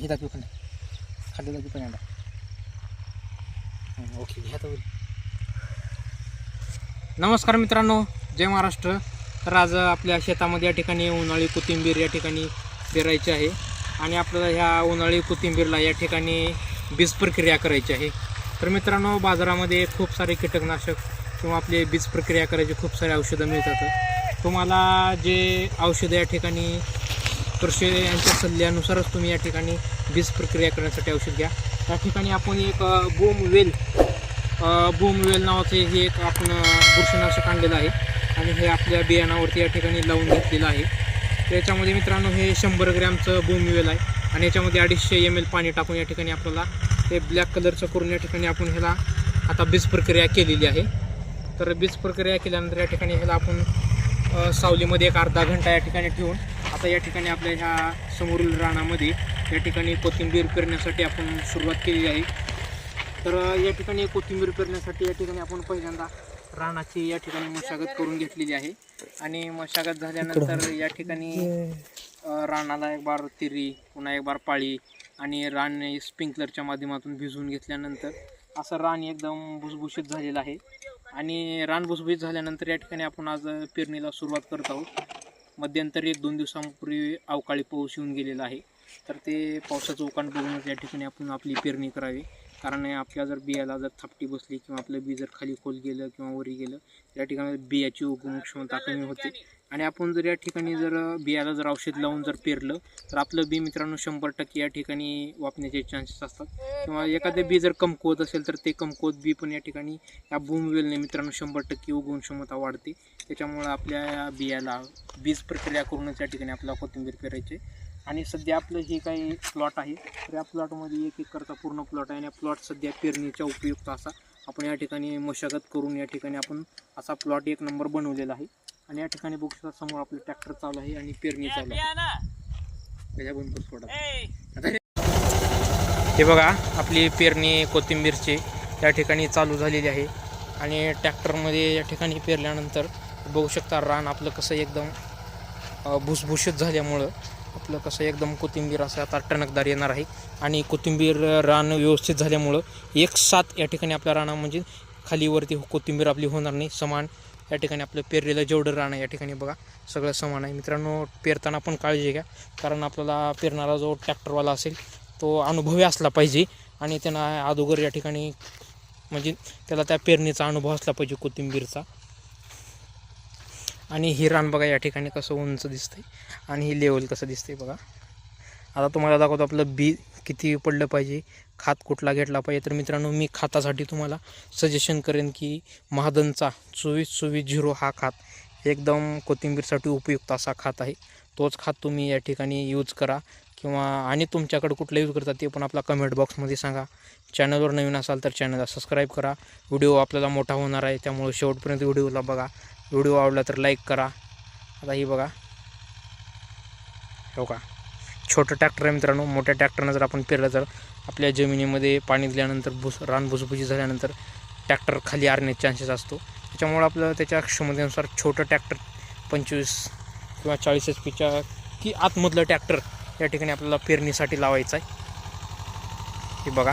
हे दाखवू पण खाली दाखवू पण हं, ओके घ्या तर नमस्कार मित्रांनो जय महाराष्ट्र. तर आज आपल्या शेतामध्ये या ठिकाणी उन्हाळी कोथिंबीर या ठिकाणी पेरायची आहे आणि आपल्याला ह्या उन्हाळी कोथिंबीरला या ठिकाणी बीज प्रक्रिया करायची आहे. तर मित्रांनो बाजारामध्ये खूप सारे कीटकनाशक किंवा आपले बीज प्रक्रिया करायचे खूप सारे औषधं मिळतात. तुम्हाला जे औषधं या ठिकाणी तुळशी यांच्या सल्ल्यानुसारच तुम्ही या ठिकाणी बीज प्रक्रिया करण्यासाठी औषध घ्या. त्या ठिकाणी आपण एक बोमवेल बोमवेल नावाचे हे एक आपण बुरशीनाशक आणलेलं आहे. आणि हे आपल्या बियाणावरती या ठिकाणी लावून घेतलेलं आहे. त्याच्यामध्ये मित्रांनो हे शंभर ग्रॅमचं बोमवेल आहे. आणि याच्यामध्ये अडीचशे एम एल पाणी टाकून या ठिकाणी आपल्याला हे ब्लॅक कलरचं करून या ठिकाणी आपण ह्याला आता बीज प्रक्रिया केलेली आहे. तर बीज प्रक्रिया केल्यानंतर या ठिकाणी ह्याला आपण सावलीमध्ये एक अर्धा घंटा या ठिकाणी ठेवून आता या ठिकाणी आपल्या ह्या समोरील रानामध्ये या ठिकाणी कोथिंबीर पेरण्यासाठी आपण सुरुवात केलेली आहे. तर या ठिकाणी कोथिंबीर पेरण्यासाठी या ठिकाणी आपण पहिल्यांदा रानाची या ठिकाणी मशागत करून घेतलेली आहे. आणि मशागत झाल्यानंतर या ठिकाणी रानाला एक बार तिरी पुन्हा एक बार पाळी आणि रान स्प्रिंकलरच्या माध्यमातून भिजवून घेतल्यानंतर असं रान एकदम भुसभुशीत झालेलं आहे. आणि रान भुसभुशीत झाल्यानंतर या ठिकाणी आपण आज पेरणीला सुरुवात करत आहोत. मध्यंतरी एक दोन दिवसांपूर्वी अवकाळी पाऊस येऊन गेलेला आहे. तर ते पावसाचं उकाण बघूनच या ठिकाणी आपण आपली पेरणी करावी. कारण आपल्या जर बियाला जर थापटी बसली किंवा आपलं बी जर खाली खोल गेलं किंवा वरी गेलं त्या ठिकाणी बियाची उगवण क्षमता कमी होते. आणि आपण जर या ठिकाणी जर बियाला जर औषध लावून जर पेरलं तर आपलं बी मित्रांनो शंभर टक्के या ठिकाणी वापण्याचे चान्सेस असतात. किंवा एखादं बी जर कमकुवत असेल तर ते कमकुवत बी पण या ठिकाणी या भूमवेलने मित्रांनो शंभर टक्के उगवून क्षमता वाढते. त्याच्यामुळं आपल्या या बियाला बीज प्रक्रिया करूनच या ठिकाणी आपल्याला कोथिंबीर पेरायचे आणि सध्या आपलं हे काही प्लॉट आहे तर या प्लॉटमध्ये एक एकरचा पूर्ण प्लॉट आहे. आणि प्लॉट सध्या पेरणीच्या उपयुक्त असा आपण या ठिकाणी मशागत करून या ठिकाणी आपण असा प्लॉट एक नंबर बनवलेला आहे. आणि या ठिकाणी बघू शकता समोर आपलं ट्रॅक्टर चालू आहे आणि पेरणी चालू आहे. हे- बघा आपली पेरणी कोथिंबीरची या ठिकाणी चालू झालेली आहे. आणि ट्रॅक्टरमध्ये या ठिकाणी पेरल्यानंतर बघू शकता रान आपलं कसं एकदम भुसभुशीत झाल्यामुळं आपलं कसं एकदम कोथिंबीर असं आता टणकदार येणार आहे. आणि कोथिंबीर रान व्यवस्थित झाल्यामुळं एक साथ या ठिकाणी आपल्या राना म्हणजे खालीवरती कोथिंबीर आपली होणार नाही. समान या ठिकाणी आपलं पेरलेलं जेवढं रान आहे या ठिकाणी बघा सगळं समान आहे. मित्रांनो पेरताना पण काळजी घ्या कारण आपल्याला पेरणारा जो ट्रॅक्टरवाला असेल तो अनुभवी असला पाहिजे आणि त्यांना अगोदर या ठिकाणी म्हणजे त्याला त्या पेरणीचा अनुभव असला पाहिजे कोथिंबीरचा. आणि ही रान बघा या ठिकाणी कसं उंच दिसतंय आणि ही लेवल कसं दिसतंय बघा. आता तुम्हाला दाखवतो आपलं बी किती पडलं पाहिजे खात कुठला घेतला पाहिजे. तर मित्रांनो मी खातासाठी तुम्हाला सजेशन करेन की महादनचा चोवीस चोवीस झिरो हा खात एकदम कोथिंबीरसाठी उपयुक्त असा खात आहे. तोच खात तुम्ही या ठिकाणी यूज करा किंवा आणि तुमच्याकडे कुठलं यूज करता ते पण आपला कमेंट बॉक्समध्ये सांगा. चॅनलवर नवीन असाल तर चॅनलला सबस्क्राईब करा. व्हिडिओ आपल्याला मोठा होणार आहे त्यामुळे शेवटपर्यंत व्हिडिओला बघा. व्हिडिओ आवडला तर लाईक करा. आता ही बघा. हो का छोटं ट्रॅक्टर आहे मित्रांनो मोठ्या ट्रॅक्टरनं जर आपण पेरलं तर आपल्या जमिनीमध्ये पाणी दिल्यानंतर भुस रान भुसभुशी झाल्यानंतर ट्रॅक्टर खाली आरण्याचे चान्सेस असतो. त्याच्यामुळं आपलं त्याच्या क्षमतेनुसार छोटं ट्रॅक्टर पंचवीस किंवा चाळीस एच पीच्या की आतमधलं ट्रॅक्टर या ठिकाणी आपल्याला पेरणीसाठी लावायचं आहे. हे बघा.